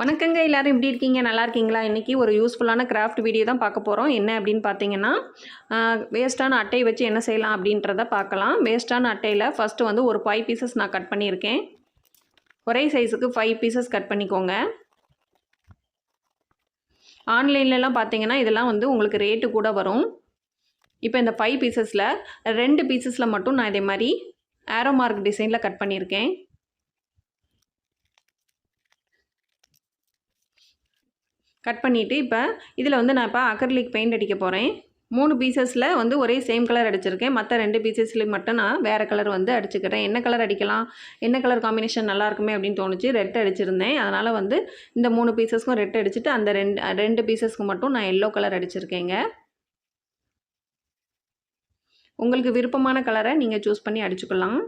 வணக்கங்க எல்லாரும் எப்படி இருக்கீங்க? நல்லா இருக்கீங்களா? இன்றைக்கி ஒரு யூஸ்ஃபுல்லான கிராஃப்ட் வீடியோ தான் பார்க்க போகிறோம் என்ன அப்படின்னு பார்த்தீங்கன்னா வேஸ்ட்டான அட்டையை வச்சு என்ன செய்யலாம் அப்படின்றத பார்க்கலாம். வேஸ்ட்டான அட்டையில் ஃபஸ்ட்டு வந்து ஒரு ஃபைவ் பீசஸ் நான் கட் பண்ணியிருக்கேன். ஒரே சைஸுக்கு ஃபைவ் பீசஸ் கட் பண்ணிக்கோங்க. ஆன்லைன்லலாம் பார்த்தீங்கன்னா இதெல்லாம் வந்து உங்களுக்கு ரேட்டு கூட வரும். இப்போ இந்த ஃபைவ் பீசஸில் ரெண்டு பீசஸில் மட்டும் நான் இதே மாதிரி ஆரோ மார்க் டிசைனில் கட் பண்ணியிருக்கேன். கட் பண்ணிவிட்டு இப்போ இதில் வந்து நான் இப்போ அக்கர்லிக் பெயிண்ட் அடிக்க போகிறேன் மூணு பீசஸில் வந்து ஒரே சேம் கலர் அடிச்சிருக்கேன். மற்ற ரெண்டு பீசஸ்லேயும் மட்டும் நான் வேறு கலர் வந்து அடிச்சுக்கிறேன். என்ன கலர் அடிக்கலாம்? என்ன கலர் காம்பினேஷன் நல்லா இருக்குமே அப்படின்னு தோணுச்சு. ரெட் அடிச்சிருந்தேன். அதனால் வந்து இந்த மூணு பீசஸ்க்கும் ரெட் அடிச்சுட்டு அந்த ரெண்டு ரெண்டு பீசஸ்க்கு மட்டும் நான் எல்லோ கலர் அடிச்சிருக்கேங்க. உங்களுக்கு விருப்பமான கலரை நீங்கள் சூஸ் பண்ணி அடிச்சுக்கலாம்.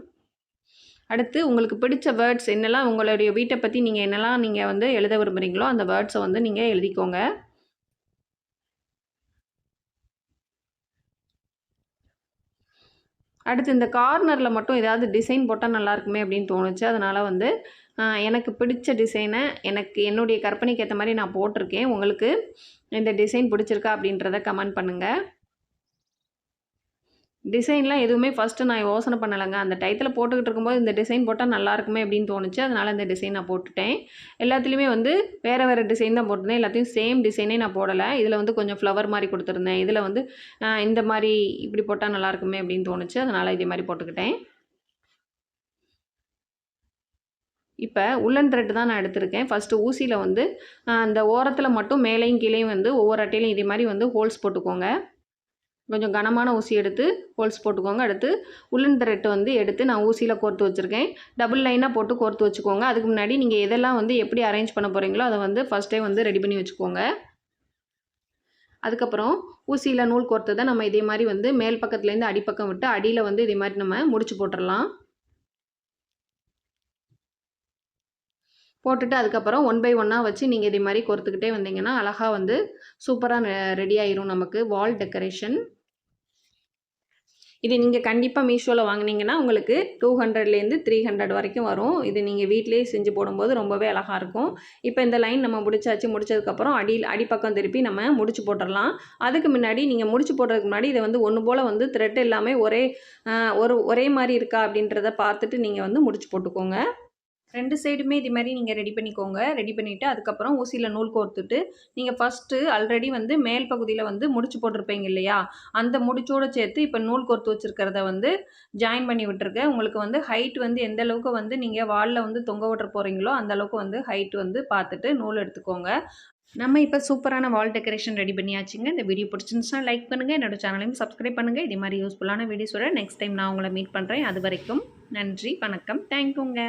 அடுத்து உங்களுக்கு பிடிச்ச வேர்ட்ஸ் என்னெல்லாம் உங்களுடைய வீட்டை பற்றி நீங்கள் என்னெல்லாம் நீங்கள் வந்து எழுத விரும்புகிறீங்களோ அந்த வேர்ட்ஸை வந்து நீங்கள் எழுதிக்கோங்க. அடுத்து இந்த கார்னரில் மட்டும் ஏதாவது டிசைன் போட்டால் நல்லாயிருக்குமே அப்படின்னு தோணுச்சு. அதனால் வந்து எனக்கு பிடிச்ச டிசைனை எனக்கு என்னுடைய கற்பனைக்கு ஏற்ற மாதிரி நான் போட்டிருக்கேன். உங்களுக்கு இந்த டிசைன் பிடிச்சிருக்கா அப்படின்றத கமெண்ட் பண்ணுங்கள் டிசைன்லாம் எதுவுமே ஃபஸ்ட்டு நான் யோசனை பண்ணலைங்க. அந்த டயத்தில் போட்டுக்கிட்டு இருக்கும்போது இந்த டிசைன் போட்டால் நல்லா இருக்குமே அப்படின்னு தோணுச்சு. அதனால் இந்த டிசைன் நான் போட்டுட்டேன். எல்லாத்துலேயுமே வந்து வேறு வேறு டிசைன் தான் போட்டிருந்தேன். எல்லாத்தையும் சேம் டிசைனே நான் போடலை. இதில் வந்து கொஞ்சம் ஃப்ளவர் மாதிரி கொடுத்துருந்தேன். இதில் வந்து இந்த மாதிரி இப்படி போட்டால் நல்லா இருக்குமே அப்படின்னு தோணுச்சு. அதனால் இதே மாதிரி போட்டுக்கிட்டேன். இப்போ உள்ளன் த்ரெட் தான் நான் எடுத்திருக்கேன். ஃபஸ்ட்டு ஊசியில் வந்து அந்த ஓரத்தில் மட்டும் மேலேயும் கீழேயும் வந்து ஒவ்வொரு அட்டையிலையும் இதே மாதிரி வந்து ஹோல்ஸ் போட்டுக்கோங்க. கொஞ்சம் கனமான ஊசி எடுத்து ஹோல்ஸ் போட்டுக்கோங்க. அடுத்து உள்ளன் த்ரெட்டு வந்து எடுத்து நான் ஊசியில் கோர்த்து வச்சுருக்கேன். டபுள் லைனாக போட்டு கோர்த்து வச்சுக்கோங்க. அதுக்கு முன்னாடி நீங்கள் எதெல்லாம் வந்து எப்படி அரேஞ்ச் பண்ண போகிறீங்களோ அதை வந்து ஃபஸ்ட்டே வந்து ரெடி பண்ணி வச்சுக்கோங்க. அதுக்கப்புறம் ஊசியில் நூல் கோர்த்ததை நம்ம இதே மாதிரி வந்து மேல் பக்கத்துலேருந்து அடிப்பக்கம் விட்டு அடியில் வந்து இதே மாதிரி நம்ம முடிச்சு போட்டுடலாம் போட்டுட்டு அதுக்கப்புறம் ஒன் பை ஒன்னாக வச்சு நீங்கள் இதே மாதிரி கோர்த்துக்கிட்டே வந்தீங்கன்னா அழகாக வந்து சூப்பராக ரெடி ஆயிரும் நமக்கு. வால் டெக்கரேஷன் இது நீங்கள் கண்டிப்பாக மீஷோவில் வாங்கினீங்கன்னா உங்களுக்கு டூ ஹண்ட்ரட்லேருந்து த்ரீ ஹண்ட்ரட் வரைக்கும் வரும். இது நீங்கள் வீட்டிலேயே செஞ்சு போடும்போது ரொம்பவே அழகாக இருக்கும். இப்போ இந்த லைன் நம்ம முடிச்சாச்சு முடிச்சதுக்கப்புறம் அடியில் அடிப்பக்கம் திருப்பி நம்ம முடிச்சு போட்டுடலாம் அதுக்கு முன்னாடி நீங்கள் முடிச்சு போடுறதுக்கு முன்னாடி இதை வந்து ஒன்று போல் வந்து த்ரெட் எல்லாமே ஒரே ஒரு ஒரே மாதிரி இருக்கா அப்படின்றத பார்த்துட்டு நீங்கள் வந்து முடிச்சு போட்டுக்கோங்க. ரெண்டு சைடுமே இது மாதிரி நீங்கள் ரெடி பண்ணிக்கோங்க. ரெடி பண்ணிவிட்டு அதுக்கப்புறம் ஊசியில் நூல் கோர்த்துட்டு நீங்கள் ஃபஸ்ட்டு ஆல்ரெடி வந்து மேல் பகுதியில் வந்து முடிச்சு போட்டிருப்பீங்க இல்லையா? அந்த முடிச்சோடு சேர்த்து இப்போ நூல் கோர்த்து வச்சுருக்கிறத வந்து ஜாயின் பண்ணி விட்டுருக்கேன் உங்களுக்கு வந்து ஹைட் வந்து எந்த அளவுக்கு வந்து நீங்கள் வாலில் வந்து தொங்க விட்டுற போகிறீங்களோ அந்த அளவுக்கு வந்து ஹைட் வந்து பார்த்துட்டு நூல் எடுத்துக்கோங்க. நம்ம இப்போ சூப்பரான வால் டெக்கரேஷன் ரெடி பண்ணியாச்சுங்க. இந்த வீடியோ பிடிச்சிருந்துச்சுன்னா லைக் பண்ணுங்கள் என்னோடய சேனலையும் சப்ஸ்கிரைப் பண்ணுங்கள் இதே மாதிரி யூஸ்ஃபுல்லான வீடியோஸோட நெக்ஸ்ட் டைம் நான் உங்களை மீட் பண்ணுறேன் அது வரைக்கும் நன்றி வணக்கம். தேங்க்யூங்க